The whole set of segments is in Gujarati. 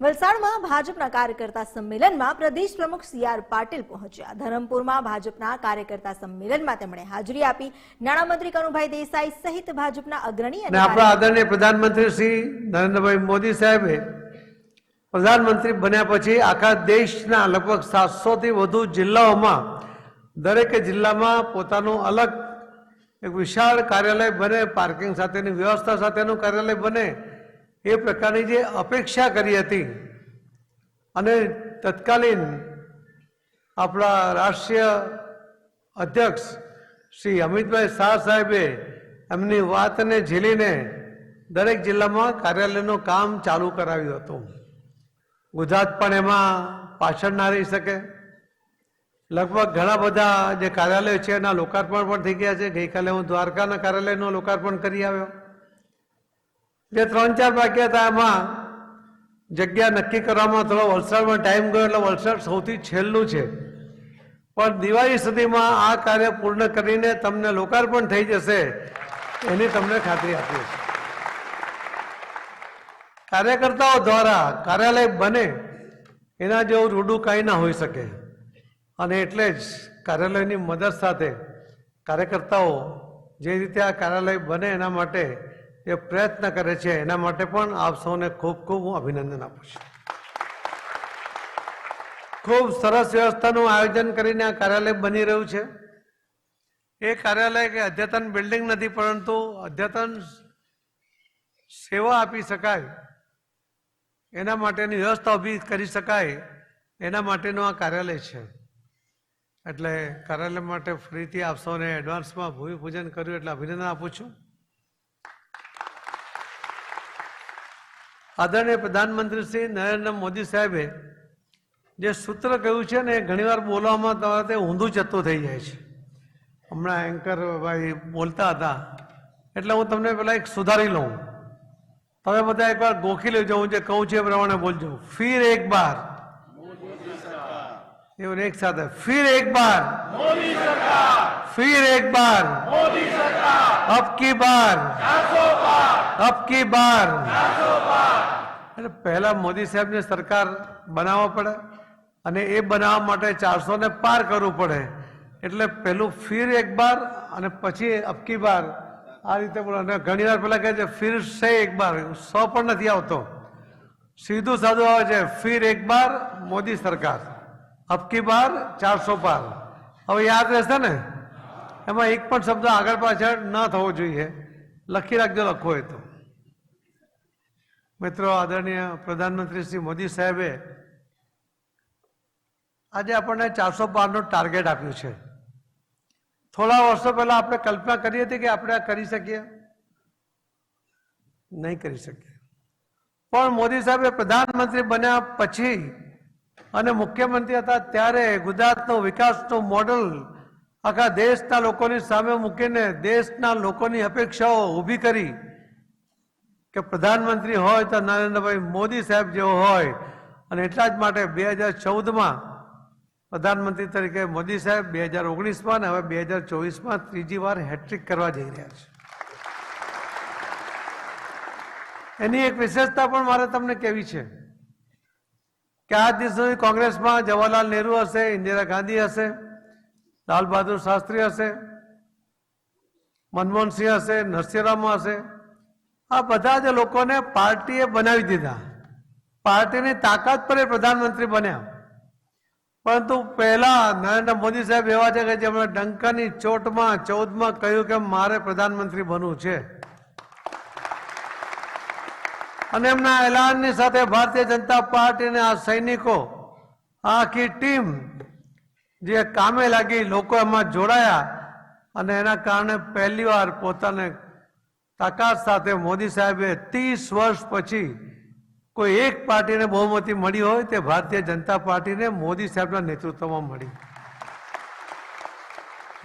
વલસાડમાં ભાજપના કાર્યકર્તા સંમેલનમાં પ્રદેશ પ્રમુખ સી આર પાટીલ પહોંચ્યા. ધરમપુરમાં ભાજપના કાર્યકર્તા સંમેલનમાં તેમણે હાજરી આપી. નાણામંત્રી કનુભાઈ દેસાઈ સહિત ભાજપના અગ્રણી અને આપણા આદરણીય પ્રધાનમંત્રી શ્રી નરેન્દ્રભાઈ મોદી સાહેબે પ્રધાનમંત્રી બન્યા પછી આખા દેશના લગભગ સાતસો થી વધુ જિલ્લાઓમાં દરેક જિલ્લામાં પોતાનું અલગ એક વિશાળ કાર્યાલય બને પાર્કિંગ સાથેની વ્યવસ્થા સાથેનું કાર્યાલય બને એ પ્રકારની જે અપેક્ષા કરી હતી અને તત્કાલીન આપણા રાષ્ટ્રીય અધ્યક્ષ શ્રી અમિતભાઈ શાહ સાહેબે એમની વાતને ઝીલીને દરેક જિલ્લામાં કાર્યાલયનું કામ ચાલુ કરાવ્યું હતું. ગુજરાત પણ એમાં પાછળ ના રહી શકે. લગભગ ઘણા બધા જે કાર્યાલયો છે એના લોકાર્પણ પણ થઈ ગયા છે. ગઈકાલે હું દ્વારકાના કાર્યાલયનું લોકાર્પણ કરી આવ્યો. જે ત્રણ, ચાર બાકી હતા એમાં જગ્યા નક્કી કરવામાં થોડો વલસાડમાં ટાઈમ ગયો એટલે વલસાડ સૌથી છેલ્લું છે. પણ દિવાળી સુધીમાં આ કાર્ય પૂર્ણ કરીને તમને લોકાર્પણ થઈ જશે એની તમને ખાતરી આપીએ છીએ. કાર્યકર્તાઓ દ્વારા કાર્યાલય બને એના જેવું રૂડું કાંઈ ના હોઈ શકે. અને એટલે જ કાર્યાલયની મદદ સાથે કાર્યકર્તાઓ જે રીતે આ કાર્યાલય બને એના માટે જે પ્રયત્ન કરે છે. એના માટે પણ આપ સૌને ખૂબ ખૂબ હું અભિનંદન આપું છું. ખૂબ સરસ વ્યવસ્થાનું આયોજન કરીને આ કાર્યાલય બની રહ્યું છે. એ કાર્યાલય કે અદ્યતન બિલ્ડિંગ નથી, પરંતુ અદ્યતન સેવા આપી શકાય. એના માટેની વ્યવસ્થા ઊભી કરી શકાય. એના માટેનું આ કાર્યાલય છે. એટલે કાર્યાલય માટે ફરીથી આપ સૌને એડવાન્સમાં ભૂમિપૂજન કર્યું એટલે અભિનંદન આપું છું. આદરણીય પ્રધાનમંત્રી શ્રી નરેન્દ્ર મોદી સાહેબે જે સૂત્ર કહ્યું છે ને એ ઘણીવાર બોલવામાં તમારે તે ઊંધું જતું થઈ જાય છે. હમણાં એન્કર ભાઈ બોલતા હતા. એટલે હું તમને પેલા એક સુધારી લઉં. તમે બધા એકવાર ગોખી લેજો હું જે કહું છું એ પ્રમાણે બોલજો. ફિર એક બાર. એવું એક સાથે. ફિર એક બાર. ફિર એક બાર अब કી બાર अब કી બાર એટલે પહેલા મોદી સાહેબની સરકાર બનાવવા પડે અને એ બનાવવા માટે ચારસો ને પાર કરવું પડે એટલે પહેલું ફિર એક બાર અને પછી અબકી બાર આ રીતે બોલો અને ઘણી વાર પેલા કહે છે ફિર સે એક બાર સો પણ નથી આવતો સીધું સાધું આવે છે ફિર એક બાર મોદી સરકાર અબકી બાર ચારસો પાર હવે યાદ રહેશે ને એમાં એક પણ શબ્દ આગળ પાછળ ન થવો જોઈએ. લખી રાખજો લખવો હોય તો. મિત્રો, આદરણીય પ્રધાનમંત્રી શ્રી મોદી સાહેબે આજે આપણને ચારસો બારનો ટાર્ગેટ આપ્યું છે. થોડા વર્ષો પહેલાં આપણે કલ્પના કરી હતી કે આપણે કરી શકીએ. નહીં કરી શકીએ. પણ મોદી સાહેબે પ્રધાનમંત્રી બન્યા પછી અને મુખ્યમંત્રી હતા ત્યારે ગુજરાતનો વિકાસનું મોડલ આખા દેશના લોકોની સામે મૂકીને દેશના લોકોની અપેક્ષાઓ ઊભી કરી કે પ્રધાનમંત્રી હોય તો નરેન્દ્રભાઈ મોદી સાહેબ જેવો હોય. અને એટલા જ માટે બે હજાર ચૌદમાં પ્રધાનમંત્રી તરીકે મોદી સાહેબ, બે હજાર ઓગણીસમાં અને હવે બે હજાર ચોવીસમાં ત્રીજી વાર હેટ્રિક કરવા જઈ રહ્યા છે. એની એક વિશેષતા પણ મારે તમને કેવી છે કે આ દિવસ કોંગ્રેસમાં જવાહરલાલ નહેરુ હશે, ઇન્દિરા ગાંધી હશે લાલ બહાદુર શાસ્ત્રી હશે મનમોહનસિંહ હશે, નરસિંહરામ હશે. આ બધા જ લોકોને પાર્ટીએ બનાવી દીધા. પાર્ટીની તાકાત પર એ પ્રધાનમંત્રી બન્યા. પરંતુ પહેલા નરેન્દ્ર મોદી સાહેબ એવા છે કે જેમણે ડંકાની ચોટમાં, ચૌદમાં કહ્યું કે મારે પ્રધાનમંત્રી બનવું છે. અને એમના એલાનની સાથે ભારતીય જનતા પાર્ટીના આ સૈનિકો, આખી ટીમ જે કામે લાગી લોકો એમાં જોડાયા અને એના કારણે પહેલીવાર પોતાને તાકાત સાથે મોદી સાહેબે ત્રીસ વર્ષ પછી કોઈ એક પાર્ટીને બહુમતી મળી હોય તે ભારતીય જનતા પાર્ટીને મોદી સાહેબના નેતૃત્વમાં મળી.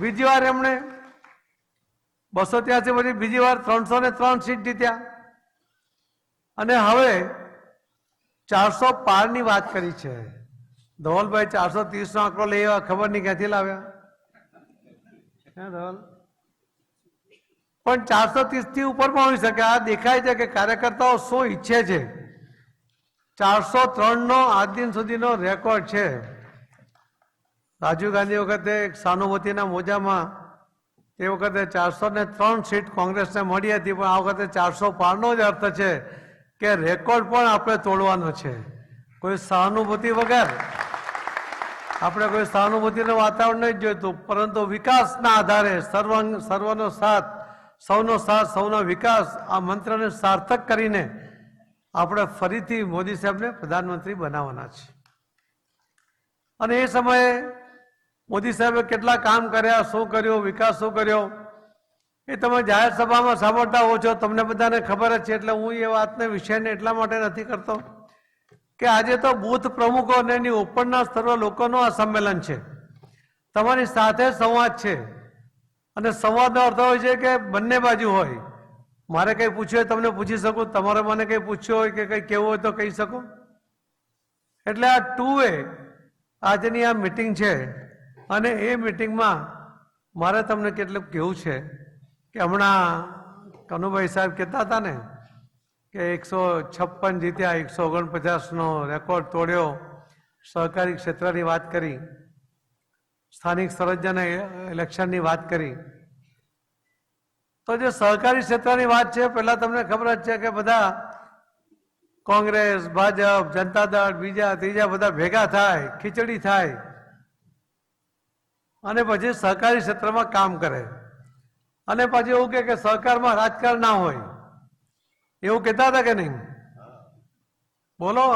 બીજી વાર એમણે બસો ત્યાસી પછી બીજી વાર ત્રણસો ને ત્રણ સીટ જીત્યા. અને હવે ચારસો પારની વાત કરી છે. ધવલભાઈ ચારસો ત્રીસનો આંકડો લઈ આવ્યા, ખબર નહીં ક્યાંથી લાવ્યા? હે ધવલ? પણ ચારસો ત્રીસથી ઉપર પણ હોઈ શકે. આ દેખાય છે કે કાર્યકર્તાઓ શું ઈચ્છે છે. ચારસો ત્રણનો આજ દિન સુધીનો રેકોર્ડ છે. રાજીવ ગાંધી વખતે સહાનુભૂતિના મોજામાં તે વખતે ચારસો ને ત્રણ સીટ કોંગ્રેસને મળી હતી, પણ આ વખતે ચારસો પારનો જ અર્થ છે કે રેકોર્ડ પણ આપણે તોડવાનો છે. કોઈ સહાનુભૂતિ વગર આપણે કોઈ સહાનુભૂતિનું વાતાવરણ નહીં જોઈતું, પરંતુ વિકાસના આધારે સર્વ, સર્વનો સાથ, સૌનો સાથ, સૌનો વિકાસ આ મંત્રને સાર્થક કરીને આપણે ફરીથી મોદી સાહેબને પ્રધાનમંત્રી બનાવવાના છે અને એ સમયે મોદી સાહેબે કેટલા કામ કર્યા, શું કર્યું, વિકાસ શું કર્યો, એ તમે જાહેર સભામાં સાંભળતા હો છો, તમને બધાને ખબર જ છે, એટલે હું એ વાતને વિષયને એટલા માટે નથી કરતો. કે આજે તો બૂથ પ્રમુખો અને એની ઉપરના સ્તરો લોકોનું આ સંમેલન છે. તમારી સાથે સંવાદ છે. અને સંવાદનો અર્થ હોય છે કે બંને બાજુ હોય. મારે કંઈ પૂછ્યું હોય તમને પૂછી શકું? તમારે મને કંઈ પૂછ્યું હોય કે કંઈ કહેવું હોય તો કહી શકો? એટલે આ ટુ વે આજની આ મિટિંગ છે. અને એ મિટિંગમાં મારે તમને કેટલું કહેવું છે કે હમણાં કનુભાઈ સાહેબ કહેતા હતા ને કે એકસો છપ્પન જીત્યા, એકસો ઓગણપચાસનો રેકોર્ડ તોડ્યો. સહકારી ક્ષેત્રની વાત કરી. સ્થાનિક સ્વરાજ્યના ઇલેક્શનની વાત કરી. તો જે સહકારી ક્ષેત્રની વાત છે, પહેલાં તમને ખબર જ છે કે બધા કોંગ્રેસ, ભાજપ, જનતા દળ, બીજા, ત્રીજા બધા ભેગા થાય, ખીચડી થાય. અને પછી સહકારી ક્ષેત્રમાં કામ કરે. અને પછી એવું કે સહકારમાં રાજકારણ ના હોય. એવું કહેતા હતા કે નહીં? બોલો.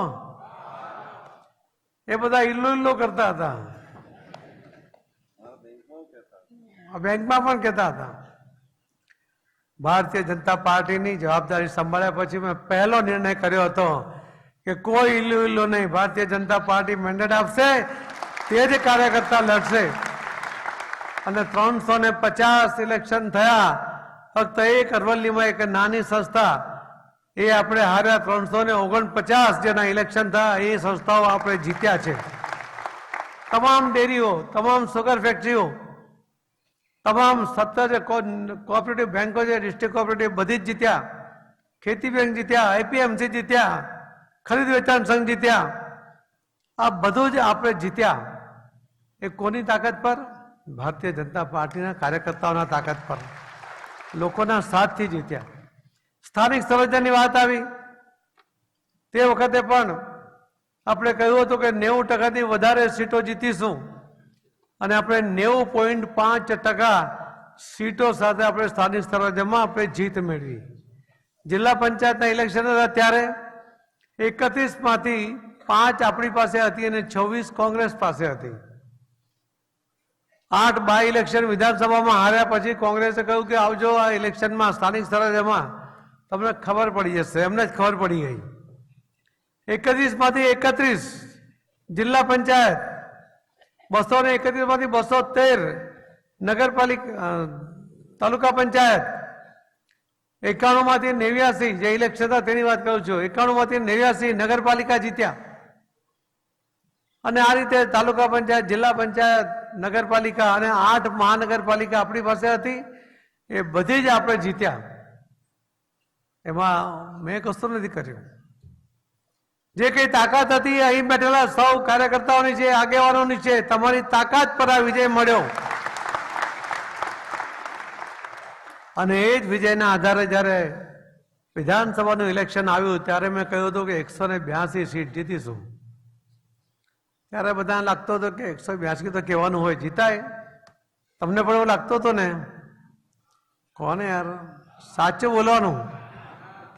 એ બધા ઇલ્લો ઇલ્લો કરતા હતા. બેંકમાં પણ કહેતા હતા. ભારતીય જનતા પાર્ટીની જવાબદારી સંભાળ્યા પછી મેં પહેલો નિર્ણય કર્યો હતો કે કોઈ ઇલ્લો ઇલ્લો નહીં, ભારતીય જનતા પાર્ટી મેન્ડેટ આપશે, તે જ કાર્યકર્તા લડશે. અને ત્રણસો ને પચાસ ઇલેક્શન થયા, ફક્ત એક અરવલ્લીમાં એક નાની સંસ્થા એ આપણે હાર્યા ત્રણસો ને ઓગણપચાસ જેના ઇલેક્શન થયા, એ સંસ્થાઓ આપણે જીત્યા છે. તમામ ડેરીઓ, તમામ સુગર ફેક્ટરીઓ તમામ સત્તર જે કોઓપરેટિવ બેંકો છે ડિસ્ટ્રિક્ટ કોઓપરેટિવ બધી જ જીત્યા. ખેતી બેંક જીત્યા એપીએમસી જીત્યા, ખરીદ વેચાણ સંઘ જીત્યા. આ બધું જ આપણે જીત્યા. એ કોની તાકાત પર? ભારતીય જનતા પાર્ટીના કાર્યકર્તાઓના તાકાત પર. લોકોના સાથથી જીત્યા. સ્થાનિક સ્વરાજ્યની વાત આવી. તે વખતે પણ આપણે કહ્યું હતું કે નેવું ટકાથી વધારે સીટો જીતીશું. અને આપણે નેવું પોઈન્ટ પાંચ ટકા સીટો સાથે આપણે સ્થાનિક સ્વરાજ્યમાં આપણે જીત મેળવી. જિલ્લા પંચાયતના ઇલેક્શન હતા ત્યારે એકત્રીસમાંથી પાંચ આપણી પાસે હતી અને છવ્વીસ કોંગ્રેસ પાસે હતી. આઠ બાય ઇલેક્શન વિધાનસભામાં હાર્યા પછી કોંગ્રેસે કહ્યું કે આવજો આ ઇલેક્શનમાં સ્થાનિક સ્વરાજ્યમાં તમને ખબર પડી જશે, એમને જ ખબર પડી ગઈ. એકત્રીસમાંથી એકત્રીસ, જિલ્લા પંચાયત બસો ને એકત્રીસમાંથી બસો તેર, નગરપાલિકા તાલુકા પંચાયત, એકાણુંમાંથી નેવ્યાસી, જે ઇલેક્શન હતા તેની વાત કરું છું, એકાણુંમાંથી નેવ્યાસી નગરપાલિકા જીત્યા. અને આ રીતે તાલુકા પંચાયત, જિલ્લા પંચાયત, નગરપાલિકા અને આઠ મહાનગરપાલિકા આપણી પાસે હતી, એ બધી જ આપણે જીત્યા. એમાં મેં કશું નથી કર્યું. જે કઈ તાકાત હતી, અહીં બેઠેલા સૌ કાર્યકર્તાઓની છે આગેવાનોની છે, તમારી તાકાત પર આ વિજય મળ્યો. અને એ જ વિજયના આધારે જ્યારે વિધાનસભાનું ઇલેક્શન આવ્યું, ત્યારે મેં કહ્યું હતું કે એકસો ને બ્યાસી સીટ જીતીશું. ત્યારે બધા લાગતો હતો કે એકસો બ્યાસી તો કહેવાનું હોય, જીતાય. તમને પણ એવું લાગતો હતો ને? કોને યાર? સાચું બોલવાનું.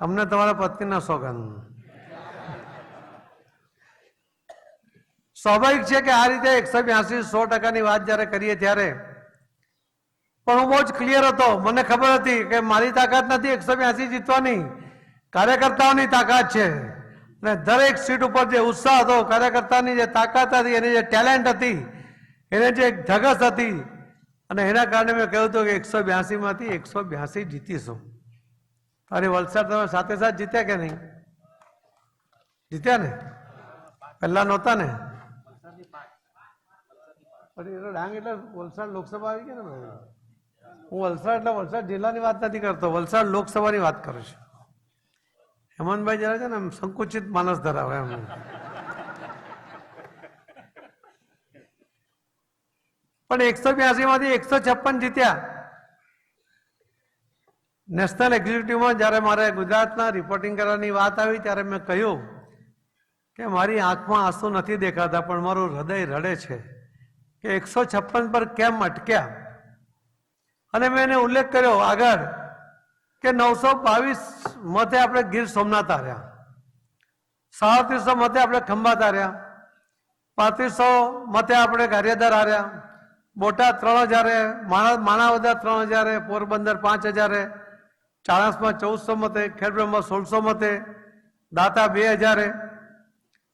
તમને તમારા પત્નીના સોગંદ સ્વાભાવિક છે કે આ રીતે એકસો બ્યાસી, સો ટકાની વાત જ્યારે કરીએ ત્યારે, પણ હું બહુ જ ક્લિયર હતો. મને ખબર હતી કે મારી તાકાત નથી એકસો બ્યાસી જીતવાની. કાર્યકર્તાઓની તાકાત છે. અને દરેક સીટ ઉપર જે ઉત્સાહ હતો, કાર્યકર્તાની જે તાકાત હતી, એની જે ટેલેન્ટ હતી, એને જે ધગસ હતી, અને એના કારણે મેં કહ્યું હતું કે એકસો બ્યાસીમાંથી એકસો બ્યાસી જીતીશું. અરે વલસાડ તમે સાથે સાથ જીત્યા કે નહીં? જીત્યા ને? પહેલા નહોતા ને? અરે એનો ડાંગ એટલે વલસાડ લોકસભા આવી ગયા ને હું વલસાડ એટલે વલસાડ જિલ્લાની વાત નથી કરતો, વલસાડ લોકસભાની વાત કરું છું. હેમંતભાઈ જરા છે ને આમ સંકુચિત માનસ ધરાવે એમ. પણ એકસો બ્યાસી માંથી એકસો છપ્પન જીત્યા. નેશનલ એક્ઝિક્યુટિવમાં જ્યારે મારે ગુજરાતના રિપોર્ટિંગ કરવાની વાત આવી, ત્યારે મેં કહ્યું કે મારી આંખમાં આંસુ નથી દેખાતા, પણ મારું હૃદય રડે છે કે એકસો છપ્પન પર કેમ અટક્યા? અને મેં એને ઉલ્લેખ કર્યો આગળ કે નવસો બાવીસ મતે આપણે ગીર સોમનાથ હાર્યા. સાડત્રીસો મતે આપણે ખંભાત હાર્યા. પાંત્રીસો મતે આપણે ગારિયાદાર હાર્યા. બોટાદ ત્રણ હજારે, માણા, માણાવદર ત્રણ હજારે, પોરબંદર પાંચ હજારે ચાણસમાં ચૌદસો મતે, ખેડબ્રહ્મમાં સોળસો મતે, દાતા બે હજારે.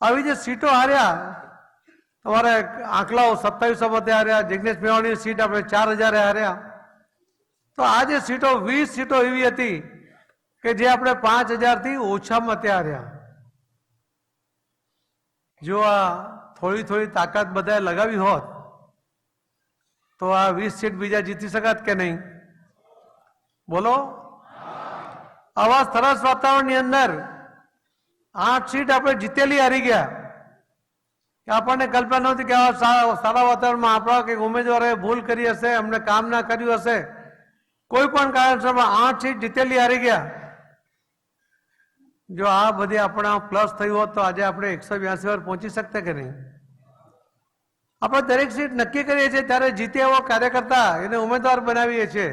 આવી જે સીટો હાર્યા, તમારે આંકલાઓ સત્તાવીસો મતે હાર્યા, જિગ્નેશ મેવાણીની સીટ આપણે ચાર હજારે હાર્યા. તો આ જે સીટો, વીસ સીટો એવી હતી કે જે આપણે પાંચ હજારથી ઓછા મતે હાર્યા. જો આ થોડી થોડી તાકાત બધાએ લગાવી હોત, તો આ વીસ સીટ બીજા જીતી શકાત કે નહીં? બોલો. આવા સરસ વાતાવરણની અંદર આઠ સીટ આપણે જીતેલી હારી ગયા. આપણને કલ્પના નહોતી કે આવા સારા વાતાવરણમાં આપણા કંઈક ઉમેદવારોએ ભૂલ કરી હશે, અમને કામ ના કર્યું હશે. કોઈ પણ કારણસરમાં આઠ સીટ જીતેલી હારી ગયા. જો આ બધી આપણા પ્લસ થયું હોત તો આજે આપણે એકસો બ્યાસી વાર પહોંચી શકતા કે નહીં? આપણે દરેક સીટ નક્કી કરીએ છીએ, ત્યારે જીતે એવો કાર્યકર્તા એને ઉમેદવાર બનાવીએ છીએ.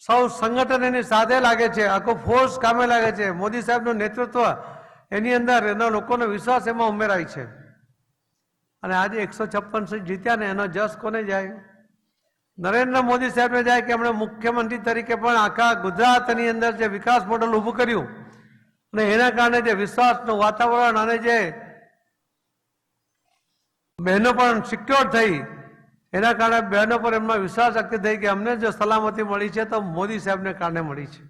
સૌ સંગઠન એની સાથે લાગે છે. આખો ફોર્સ કામે લાગે છે. મોદી સાહેબનું નેતૃત્વ એની અંદર એના લોકોનો વિશ્વાસ એમાં ઉમેરાય છે. અને આજે એકસો છપ્પન સીટ જીત્યા ને એનો જસ કોને જાય? નરેન્દ્ર મોદી સાહેબને જાય કે એમણે મુખ્યમંત્રી તરીકે પણ આખા ગુજરાતની અંદર જે વિકાસ મોડલ ઊભું કર્યું અને એના કારણે જે વિશ્વાસનું વાતાવરણ અને જે બહેનો પણ સિક્યોર થઈ એના કારણે બહેનો પર એમનો વિશ્વાસ શક્તિ થઈ કે અમને જો સલામતી મળી છે તો મોદી સાહેબને કારણે મળી છે.